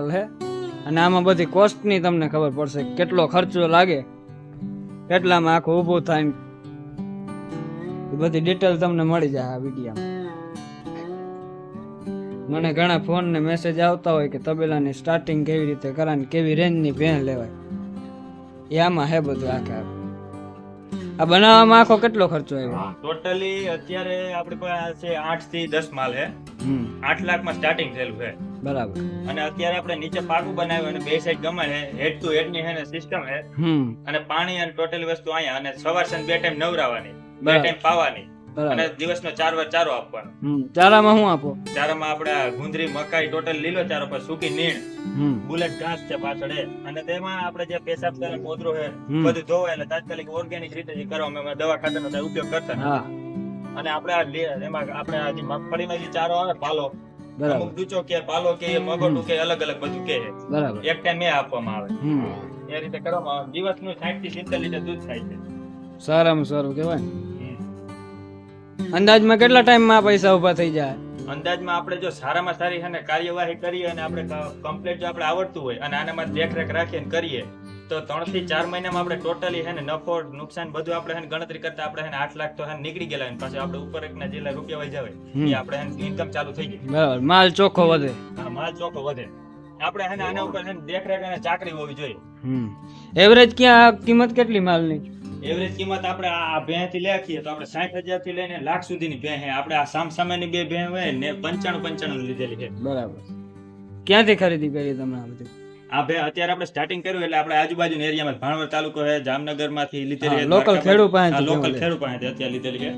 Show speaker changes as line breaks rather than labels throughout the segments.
Model છે અને આમાં બધી કોસ્ટની તમને ખબર પડશે કેટલો ખર્ચો લાગે. કેટલામાં આખું ઊભું થાય બધી ડિટેલ તમને મળી જાય આ વિડીયામાં. મને ઘણા ફોન ને મેસેજ આવતા હોય કે તબેલાની સ્ટાર્ટિંગ કેવી રીતે કરાય કેવી રેન્જની ભેણ લેવાય. એ આમાં હે બધું આખે આ બનાવવામાં આખો કેટલો ખર્ચો આવ્યો?
ટોટલી અત્યારે આપણી પાસે છે આઠથી દસ માલ છે આઠ લાખમાં સ્ટાર્ટિંગ થયેલું છે.
બરાબર.
અને અત્યારે આપણે નીચે પાકું બનાવ્યું અને બે સાઈડ ગમે છે. હેડ ટુ હેડની ને સિસ્ટમ છે. અને પાણી અને ટોટલ વસ્તુ અહીંયા અને સવાર સાંજ બે ટાઈમ નવરાવાની. બે ટાઈમ પાવાની. અને દિવસનો ચાર વાર ચારો આપવાનો.
ચારામાં હું આપો?
ચારામાં આપણે ગુંદરી મકાઈ ટોટલ લીલો ચારો પર સૂકી નીણ. બુલેટ ઘાસ છે પાછળ. અને તેમાં આપણે જે પેશાબ કરે પોદરો છે બધું ધોવાય એટલે તાત્કાલિક ઓર્ગેનિક રીતે જે કરવામાં અમે દવા ખાતરનો ઉપયોગ કરતા. અને આપણે એમાં આપણે મગફળીમાં જે ચારો આવે પાલો અમુક દુચો કે પાલો કે મગોટું કે અલગ અલગ બધું કે.
બરાબર.
એક ટાઈમ એ આપવામાં આવે એ રીતે કરવામાં આવે. દિવસનું સાઠથી સિત્તેર લીટર દૂધ થાય છે.
સારામાં સારું કહેવાય અંદાજમાં કેટલા ટાઈમમાં પૈસા ઊભા થઈ જાય?
અંદાજમાં આપણે જો સારામાં સારી છે ને કાર્યવાહી કરીએ અને આપણે કમ્પ્લીટ જો આપણે આવડતું હોય અને આનામાં દેખરેખ રાખીએ ને કરીએ તો ત્રણથી ચાર મહિનામાં આપણે ટોટલી હે ને નફો નુકસાન બધું આપણે હે ને ગણતરી કરતા આપણે હે ને આઠ લાખ તો હે નીકળી ગયેલા ને પાછું આપણે ઉપર એકના જેટલા રૂપિયા વહી જાવે એ આપણે ઇન્કમ ચાલુ થઈ ગઈ
બરાબર માલ ચોખ્ખો વધે.
માલ ચોખ્ખો વધે. આપણે હે ને આના ઉપર હે દેખરેખ અને ચાકરી હોવી જોઈએ.
એવરેજ ક્યાં આ કિંમત કેટલી માલની?
એવરેજ કિંમત આપણે આ ભેં થી લેખીએ તો આપણે સાઠ હજારથી લઈને લાખ સુધીની ભે છે. આપણે આ સામ સામેની બે ભેં હોય ને પંચાણું પંચાણું લીધેલી છે.
બરાબર. ક્યાંથી ખરીદી કરી તમે આ બધી?
આ ભે અત્યારે આપણે સ્ટાર્ટિંગ કર્યું એટલે આપણે આજુબાજુના એરિયામાં ભાણવર તાલુકો છે જામનગરમાંથી લીધેલી
લોકલ ખેડૂત પાસેથી
લોકલ. ખેડૂત પાસેથી અત્યારે લીધેલી છે.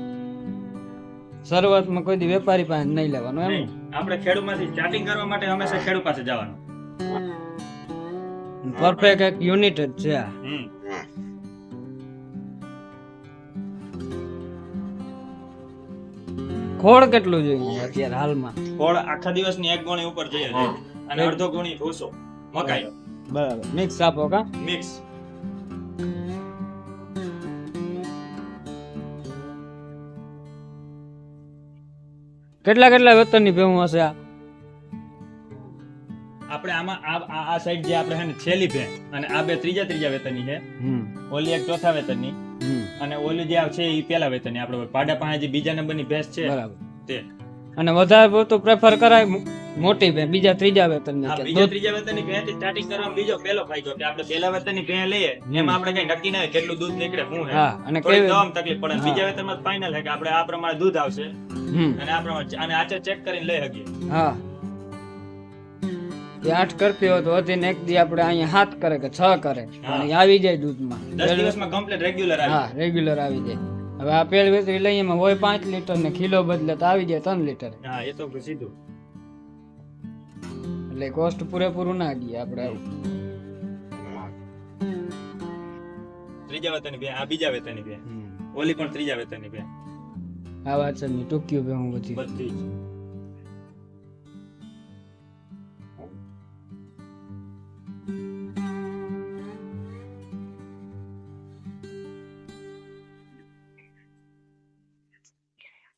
શરૂઆતમાં કોઈ દી વેપારી પાસે નહીં લેવાનું એમ?
આપણે ખેડૂતમાંથી સ્ટાર્ટિંગ કરવા માટે હંમેશા ખેડૂત પાસે જવાનું.
પરફેક્ટ એક યુનિટ જ છે આ. ખોળ કેટલું જોઈએ અત્યારે હાલમાં?
ખોળ આખા દિવસની એક ગોણી ઉપર જઈએ અને અડધો ગોણી ભૂસો. મકાઈ
બરાબર. મિક્સ આપો કા?
મિક્સ
કેટલા કેટલા વેતનની ભેહું હશે આ?
આપણે આમાં આ આ- સાઈડ જે આપણે છે ને છેલ્લી ભેં અને આ બે ત્રીજા ત્રીજા વેતનની છે. ઓલી એક ચોથા વેતનની. અને ઓલી જે છે એ પેલા વેતનની. આપણે પાડા પાસે જે બીજા નંબરની ભેંસ છે
બરાબર.
તે.
અને વધારે તો પ્રેફર કરાય મોટી ભેં બીજા ત્રીજા વેતનની
બીજા ત્રીજા વેતનની થી સ્ટાર્ટિંગ કરવામાં બીજો પહેલો ફાયદો કે આપણે પહેલા વેતનની ભેં લઈએ એમાં આપણે કઈ નક્કી ના કેટલું દૂધ નીકળે શું
હા. અને કેવી
દવામાં તકલીફ પડે. બીજા વેતનમાં ફાઇનલ હે કે આપણે આ પ્રમાણે દૂધ આવશે. અને આ પ્રમાણે અને આચે ચેક કરીને લઈ શકીએ.
હા. આઠ કરતી હોય તો વધીને એક દી આપણે અહીંયા સાત કરે કે છ કરે.
હા.
આવી જાય દૂધમાં.
દસ દિવસમાં કમ્પ્લીટ રેગ્યુલર
હા રેગ્યુલર આવી જાય. હવે આ પેલ વેતરી લઈએ એમાં હોય પાંચ લીટર ને કિલો બદલે તો આવી જાય ત્રણ લીટર.
હા એ તો સીધું.
એટલે કોસ્ટ પૂરેપૂરું ના ગઈ આપણે આવું.
ત્રીજા વેતન ભેં આ બીજા વેતન
બે.
ઓલી પણ ત્રીજા વેતન બે.
આ વાત છે ટોક્યો બે હું
બધી. બધી